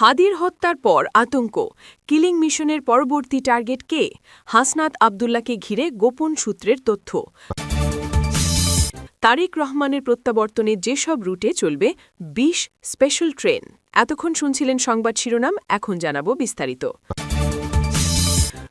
হাদির হত্যার পর আতঙ্ক। কিলিং মিশনের পরবর্তী টার্গেট কে? হাসনাত আবদুল্লাকে ঘিরে গোপন সূত্রের তথ্য। তারেক রহমানের প্রত্যাবর্তনে যেসব রুটে চলবে ২০ স্পেশাল ট্রেন। এতক্ষণ শুনছিলেন সংবাদ শিরোনাম, এখন জানাব বিস্তারিত।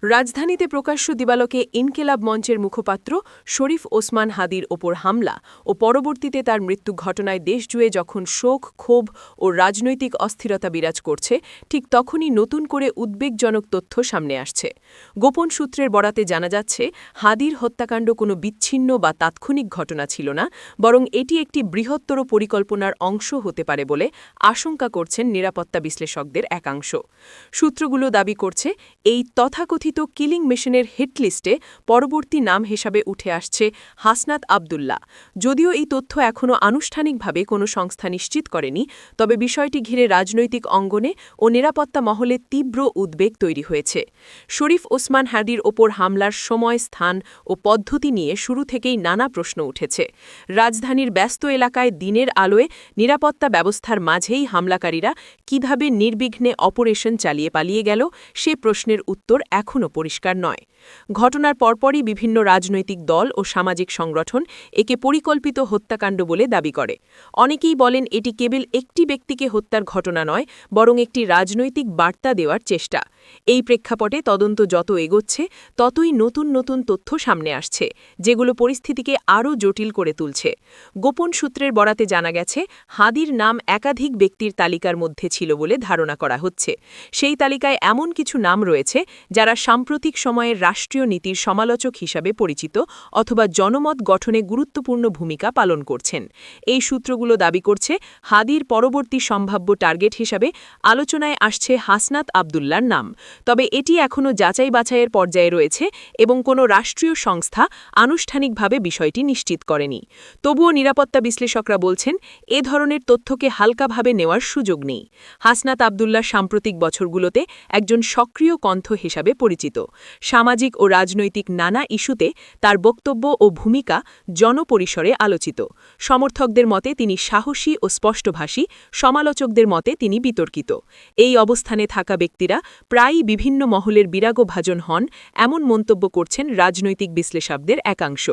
রাজধানীতে প্রকাশ্য দিবালকে ইনকেলাব মঞ্চের মুখপাত্র শরীফ ওসমান হাদির ওপর হামলা ও পরবর্তীতে তার মৃত্যু ঘটনায় দেশজুড়ে যখন শোক, ক্ষোভ ও রাজনৈতিক অস্থিরতা বিরাজ করছে, ঠিক তখনই নতুন করে উদ্বেগজনক তথ্য সামনে আসছে। গোপন সূত্রের বরাতে জানা যাচ্ছে, হাদির হত্যাকাণ্ড কোনো বিচ্ছিন্ন বা তাৎক্ষণিক ঘটনা ছিল না, বরং এটি একটি বৃহত্তর পরিকল্পনার অংশ হতে পারে বলে আশঙ্কা করছেন নিরাপত্তা বিশ্লেষকদের একাংশ। সূত্রগুলো দাবি করছে, এই তথাকথিত কথিত কিলিং মিশনের হিটলিস্টে পরবর্তী নাম হিসাবে উঠে আসছে হাসনাত আবদুল্লাহ। যদিও এই তথ্য এখনও আনুষ্ঠানিকভাবে কোনো সংস্থা নিশ্চিত করেনি, তবে বিষয়টি ঘিরে রাজনৈতিক অঙ্গনে ও নিরাপত্তা মহলে তীব্র উদ্বেগ তৈরি হয়েছে। শরীফ ওসমান হাদির ওপর হামলার সময়, স্থান ও পদ্ধতি নিয়ে শুরু থেকেই নানা প্রশ্ন উঠেছে। রাজধানীর ব্যস্ত এলাকায় দিনের আলোয় নিরাপত্তা ব্যবস্থার মাঝেই হামলাকারীরা কীভাবে নির্বিঘ্নে অপারেশন চালিয়ে পালিয়ে গেল, সে প্রশ্নের উত্তর এখন এখনও পরিষ্কার নয়। ঘটনার পরপরই বিভিন্ন রাজনৈতিক দল ও সামাজিক সংগঠন একে পরিকল্পিত হত্যাকাণ্ড বলে দাবি করে। অনেকেই বলেন এটি কেবল একটি ব্যক্তিকে হত্যার ঘটনা নয়, বরং একটি রাজনৈতিক বার্তা দেওয়ার চেষ্টা। এই প্রেক্ষাপটে তদন্ত যত এগোচ্ছে, ততই নতুন নতুন তথ্য সামনে আসছে, যেগুলো পরিস্থিতিকে আরও জটিল করে তুলছে। গোপন সূত্রের বরাতে জানা গেছে, হাদির নাম একাধিক ব্যক্তির তালিকার মধ্যে ছিল বলে ধারণা করা হচ্ছে। সেই তালিকায় এমন কিছু নাম রয়েছে, যারা সাম্প্রতিক সময়ের রাষ্ট্রীয় নীতির সমালোচক হিসাবে পরিচিত অথবা জনমত গঠনে গুরুত্বপূর্ণ ভূমিকা পালন করছেন। এই সূত্রগুলো দাবি করছে, হাদির পরবর্তী সম্ভাব্য টার্গেট হিসাবে আলোচনায় আসছে হাসনাত আবদুল্লার নাম। তবে এটি এখনও যাচাই বাছাইয়ের পর্যায়ে রয়েছে এবং কোনো রাষ্ট্রীয় সংস্থা আনুষ্ঠানিকভাবে বিষয়টি নিশ্চিত করেনি। তবুও নিরাপত্তা বিশ্লেষকরা বলছেন, এ ধরনের তথ্যকে হালকাভাবে নেওয়ার সুযোগ নেই। হাসনাত আবদুল্লার সাম্প্রতিক বছরগুলোতে একজন সক্রিয় কণ্ঠ হিসাবে পরিচিত। সামাজিক ও রাজনৈতিক নানা ইস্যুতে তার বক্তব্য ও ভূমিকা জনপরিসরে আলোচিত। সমর্থকদের মতে তিনি সাহসী ও স্পষ্টভাষী, সমালোচকদের মতে তিনি বিতর্কিত। এই অবস্থানে থাকা ব্যক্তিরা প্রায়ই বিভিন্ন মহলের বিরাগভাজন হন এমন মন্তব্য করছেন রাজনৈতিক বিশ্লেষকদের একাংশ।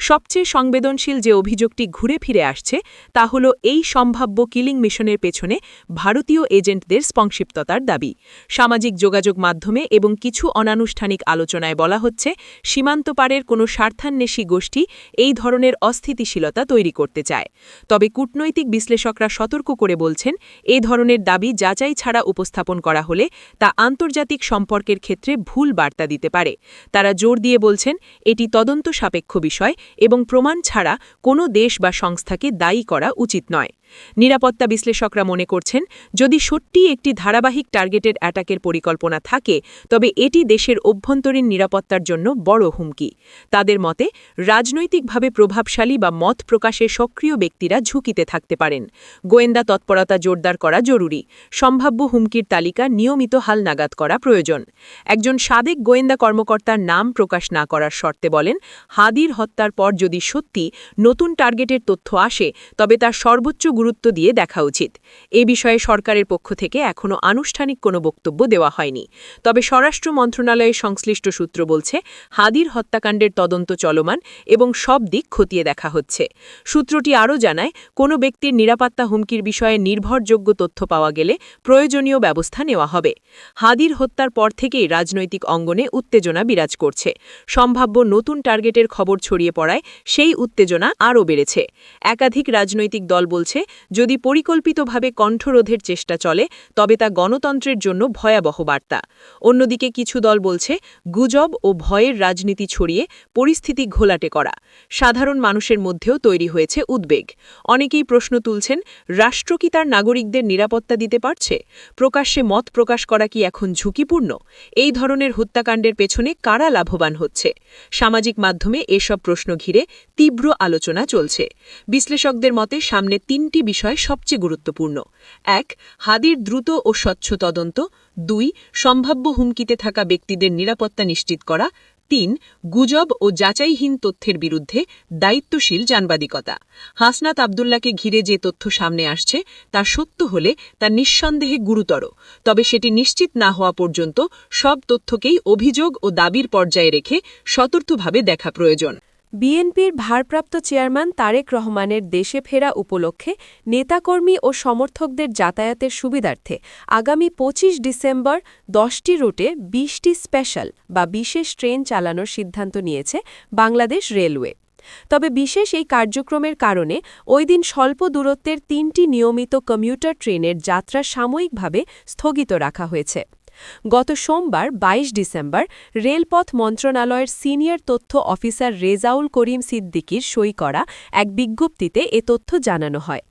সবচেয়ে সংবেদনশীল যে অভিযোগটি ঘুরে ফিরে আসছে তা হল এই সম্ভাব্য কিলিং মিশনের পেছনে ভারতীয় এজেন্টদের স্পংক্ষিপ্ততার দাবি। সামাজিক যোগাযোগ মাধ্যমে এবং কিছু অনানুষ্ঠানিক আলোচনায় বলা হচ্ছে, সীমান্ত পারের কোনো স্বার্থান্বেষী গোষ্ঠী এই ধরনের অস্থিতিশীলতা তৈরি করতে চায়। তবে কূটনৈতিক বিশ্লেষকরা সতর্ক করে বলছেন এই ধরনের দাবি যাচাই ছাড়া উপস্থাপন করা হলে তা আন্তর্জাতিক সম্পর্কের ক্ষেত্রে ভুল বার্তা দিতে পারে। তারা জোর দিয়ে বলছেন, এটি তদন্ত সাপেক্ষ বিষয় এবং প্রমাণ ছাড়া কোনো দেশ বা সংস্থাকে দায়ী করা উচিত নয়। নিরাপত্তা বিশ্লেষকরা মনে করছেন, যদি সত্যি একটি ধারাবাহিক টার্গেটেড অ্যাটাকের পরিকল্পনা থাকে, তবে এটি দেশের অভ্যন্তরীণ নিরাপত্তার জন্য বড় হুমকি। তাদের মতে, রাজনৈতিকভাবে প্রভাবশালী বা মত প্রকাশে সক্রিয় ব্যক্তিরা ঝুঁকিতে থাকতে পারেন। গোয়েন্দা তৎপরতা জোরদার করা জরুরি। সম্ভাব্য হুমকির তালিকা নিয়মিত হালনাগাদ করা প্রয়োজন। একজন সাবেক গোয়েন্দা কর্মকর্তার নাম প্রকাশ না করার শর্তে বলেন, হাদির হত্যার পর যদি সত্যি নতুন টার্গেটের তথ্য আসে, তবে তার সর্বোচ্চ গুরুত্ব দিয়ে দেখা উচিত। এ বিষয়ে সরকারের পক্ষ থেকে এখনও আনুষ্ঠানিক কোনো বক্তব্য দেওয়া হয়নি। তবে স্বরাষ্ট্র মন্ত্রণালয়ের সংশ্লিষ্ট সূত্র বলছে, হাদির হত্যাকাণ্ডের তদন্ত চলমান এবং সব দিক খতিয়ে দেখা হচ্ছে। সূত্রটি আরও জানায়, কোনো ব্যক্তির নিরাপত্তা হুমকির বিষয়ে নির্ভরযোগ্য তথ্য পাওয়া গেলে প্রয়োজনীয় ব্যবস্থা নেওয়া হবে। হাদির হত্যার পর থেকেই রাজনৈতিক অঙ্গনে উত্তেজনা বিরাজ করছে। সম্ভাব্য নতুন টার্গেটের খবর ছড়িয়ে পড়ায় সেই উত্তেজনা আরও বেড়েছে। একাধিক রাজনৈতিক দল বলছে যদি পরিকল্পিতভাবে কণ্ঠরোধের চেষ্টা চলে, তবে তা গণতন্ত্রের জন্য ভয়াবহ বার্তা। অন্যদিকে কিছু দল বলছে, গুজব ও ভয়ের রাজনীতি ছড়িয়ে পরিস্থিতি ঘোলাটে করা। সাধারণ মানুষের মধ্যেও তৈরি হয়েছে উদ্বেগ। অনেকেই প্রশ্ন তুলছেন, রাষ্ট্র কি তার নাগরিকদের নিরাপত্তা দিতে পারছে? প্রকাশ্যে মত প্রকাশ করা কি এখন ঝুঁকিপূর্ণ? এই ধরনের হত্যাকাণ্ডের পেছনে কারা লাভবান হচ্ছে? সামাজিক মাধ্যমে এসব প্রশ্ন ঘিরে তীব্র আলোচনা চলছে। বিশ্লেষকদের মতে, সামনে তিনটি বিষয় সবচেয়ে গুরুত্বপূর্ণ। এক, হাদির দ্রুত ও স্বচ্ছ তদন্ত। দুই, সম্ভাব্য হুমকিতে থাকা ব্যক্তিদের নিরাপত্তা নিশ্চিত করা। তিন, গুজব ও যাচাইহীন তথ্যের বিরুদ্ধে দায়িত্বশীল জানবাদিকতা হাসনাত আবদুল্লাকে ঘিরে যে তথ্য সামনে আসছে, তা সত্য হলে তা নিঃসন্দেহে গুরুতর। তবে সেটি নিশ্চিত না হওয়া পর্যন্ত সব তথ্যকেই অভিযোগ ও দাবির পর্যায়ে রেখে সতর্কভাবে দেখা প্রয়োজন। বিএনপির ভারপ্রাপ্ত চেয়ারম্যান তারেক রহমানের দেশে ফেরা উপলক্ষে নেতাকর্মী ও সমর্থকদের যাতায়াতের সুবিধার্থে আগামী ২৫ ডিসেম্বর দশটি রুটে বিশটি স্পেশাল বা বিশেষ ট্রেন চালানোর সিদ্ধান্ত নিয়েছে বাংলাদেশ রেলওয়ে। তবে বিশেষ এই কার্যক্রমের কারণে ওই দিন স্বল্প দূরত্বের তিনটি নিয়মিত কমিউটার ট্রেনের যাত্রা সাময়িকভাবে স্থগিত রাখা হয়েছে। গত সোমবার ২২ ডিসেম্বর রেলপথ মন্ত্রণালয়ের সিনিয়র তথ্য অফিসার রেজাউল করিম সিদ্দিকির সই করা এক বিজ্ঞপ্তিতে এ তথ্য জানানো হয়।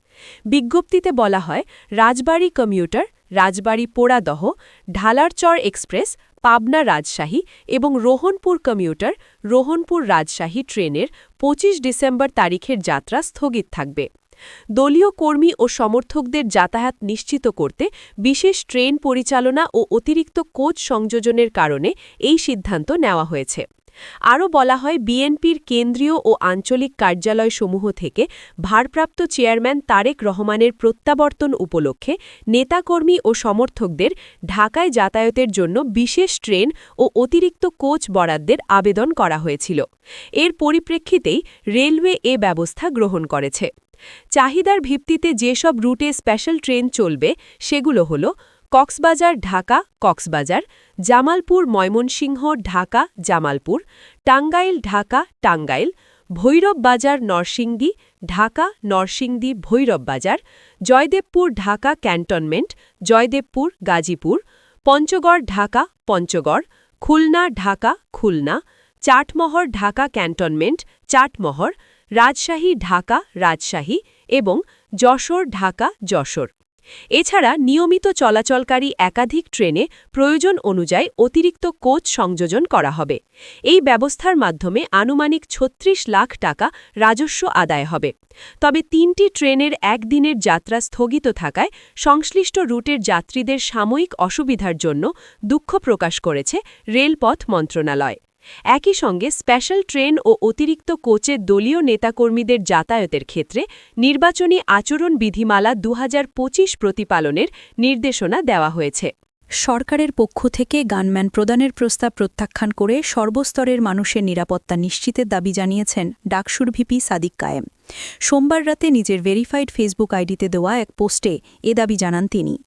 বিজ্ঞপ্তিতে বলা হয়, রাজবাড়ী কমিউটার, রাজবাড়ী পোড়াদহ, ঢালারচর এক্সপ্রেস, পাবনা রাজশাহী এবং রোহনপুর কমিউটার, রোহনপুর রাজশাহী ট্রেনের ২৫ ডিসেম্বর তারিখের যাত্রা স্থগিত থাকবে। দলীয় কর্মী ও সমর্থকদের যাতায়াত নিশ্চিত করতে বিশেষ ট্রেন পরিচালনা ও অতিরিক্ত কোচ সংযোজনের কারণে এই সিদ্ধান্ত নেওয়া হয়েছে। আরও বলা হয়, বিএনপির কেন্দ্রীয় ও আঞ্চলিক কার্যালয়সমূহ থেকে ভারপ্রাপ্ত চেয়ারম্যান তারেক রহমানের প্রত্যাবর্তন উপলক্ষে নেতাকর্মী ও সমর্থকদের ঢাকায় যাতায়াতের জন্য বিশেষ ট্রেন ও অতিরিক্ত কোচ বরাদ্দের আবেদন করা হয়েছিল। এর পরিপ্রেক্ষিতেই রেলওয়ে এ ব্যবস্থা গ্রহণ করেছে। চাহিদার ভিত্তিতে যেসব রুটে স্পেশাল ট্রেন চলবে, সেগুলো হল কক্সবাজার ঢাকা, কক্সবাজার, জামালপুর ময়মনসিংহ ঢাকা, জামালপুর, টাঙ্গাইল ঢাকা, টাঙ্গাইল ভৈরব বাজার নরসিংদী ঢাকা, নরসিংদী ভৈরব বাজার জয়দেবপুর ঢাকা ক্যান্টনমেন্ট, জয়দেবপুর গাজীপুর, পঞ্চগড় ঢাকা পঞ্চগড়, খুলনা ঢাকা খুলনা, চাটমহর ঢাকা ক্যান্টনমেন্ট, চাটমহর রাজশাহী ঢাকা রাজশাহী এবং যশোর ঢাকা যশোর। এছাড়া নিয়মিত চলাচলকারী একাধিক ট্রেনে প্রয়োজন অনুযায়ী অতিরিক্ত কোচ সংযোজন করা হবে। এই ব্যবস্থার মাধ্যমে আনুমানিক ৩৬ লাখ টাকা রাজস্ব আদায় হবে। তবে তিনটি ট্রেনের একদিনের যাত্রা স্থগিত থাকায় সংশ্লিষ্ট রুটের যাত্রীদের সাময়িক অসুবিধার জন্য দুঃখ প্রকাশ করেছে রেলপথ মন্ত্রণালয়। একই সঙ্গে স্পেশাল ট্রেন ও অতিরিক্ত কোচে দলীয় নেতাকর্মীদের যাতায়াতের ক্ষেত্রে নির্বাচনী আচরণ বিধিমালা দু হাজার পঁচিশ প্রতিপালনের নির্দেশনা দেওয়া হয়েছে। সরকারের পক্ষ থেকে গানম্যান প্রদানের প্রস্তাব প্রত্যাখ্যান করে সর্বস্তরের মানুষের নিরাপত্তা নিশ্চিতের দাবি জানিয়েছেন ডাকসুর ভিপি সাদিক কায়েম। সোমবার রাতে নিজের ভেরিফাইড ফেসবুক আইডিতে দেওয়া এক পোস্টে এ দাবি জানান তিনি।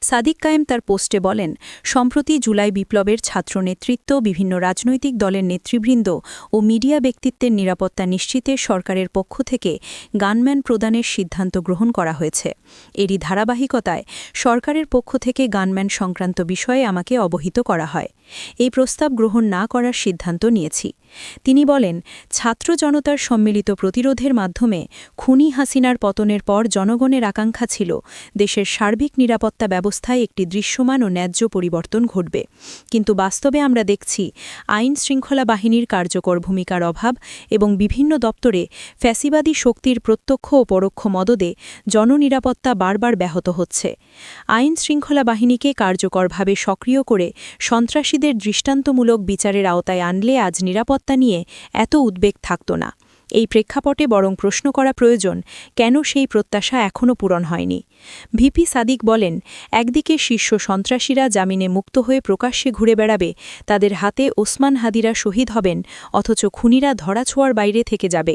সাদিক কায়েম তার পোস্টে বলেন, সম্প্রতি জুলাই বিপ্লবের ছাত্র নেতৃত্ব বিভিন্ন রাজনৈতিক দলের নেতৃবৃন্দ ও মিডিয়া ব্যক্তিত্বের নিরাপত্তা নিশ্চিতে সরকারের পক্ষ থেকে গানম্যান প্রদানের সিদ্ধান্ত গ্রহণ করা হয়েছে। এরই ধারাবাহিকতায় সরকারের পক্ষ থেকে গানম্যান সংক্রান্ত বিষয়ে আমাকে অবহিত করা হয়। এই প্রস্তাব গ্রহণ না করার সিদ্ধান্ত নিয়েছি। তিনি বলেন, ছাত্র জনতার সম্মিলিত প্রতিরোধের মাধ্যমে খুনি হাসিনার পতনের পর জনগণের আকাঙ্ক্ষা ছিল দেশের সার্বিক নিরাপত্তা ব্যবস্থায় একটি দৃশ্যমান ও ন্যায্য পরিবর্তন ঘটবে। কিন্তু বাস্তবে আমরা দেখছি আইন শৃঙ্খলা বাহিনীর কার্যকর ভূমিকার অভাব এবং বিভিন্ন দপ্তরে ফ্যাসিবাদী শক্তির প্রত্যক্ষ ও পরোক্ষ মদদে জননিরাপত্তা বারবার ব্যাহত হচ্ছে। আইন শৃঙ্খলা বাহিনীকে কার্যকরভাবে সক্রিয় করে সন্ত্রাসীদের দৃষ্টান্তমূলক বিচারের আওতায় আনলে আজ নিরাপত্তা নিয়ে এত উদ্বেগ থাকত না। এই প্রেক্ষাপটে বরং প্রশ্ন করা প্রয়োজন, কেন সেই প্রত্যাশা এখনও পূরণ হয়নি? ভিপি সাদিক বলেন, একদিকে শীর্ষ সন্ত্রাসীরা জামিনে মুক্ত হয়ে প্রকাশ্যে ঘুরে বেড়াবে, তাদের হাতে ওসমান হাদিরা শহীদ হবেন, অথচ খুনিরা ধরাছোঁয়ার বাইরে থেকে যাবে।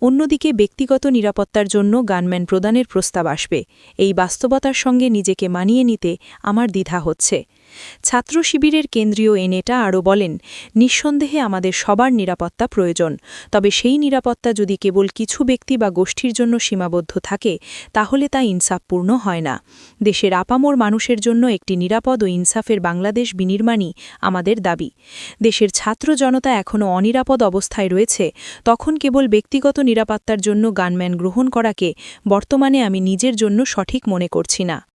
অন্যদিকে ব্যক্তিগত নিরাপত্তার জন্য গানম্যান প্রদানের প্রস্তাব আসবে। এই বাস্তবতার সঙ্গে নিজেকে মানিয়ে নিতে আমার দ্বিধা হচ্ছে। ছাত্র শিবিরের কেন্দ্রীয় এনেটা আরও বলেন, নিঃসন্দেহে আমাদের সবার নিরাপত্তা প্রয়োজন। তবে সেই নিরাপত্তা যদি কেবল কিছু ব্যক্তি বা গোষ্ঠীর জন্য সীমাবদ্ধ থাকে, তাহলে তা ইনসাফপূর্ণ হয় না। দেশের আপামর মানুষের জন্য একটি নিরাপদ ও ইনসাফের বাংলাদেশ বিনির্মাণই আমাদের দাবি। দেশের ছাত্র জনতা এখনও অনিরাপদ অবস্থায় রয়েছে। তখন কেবল ব্যক্তিগত নিরাপত্তার জন্য গানম্যান গ্রহণ করাকে বর্তমানে আমি নিজের জন্য সঠিক মনে করছি না।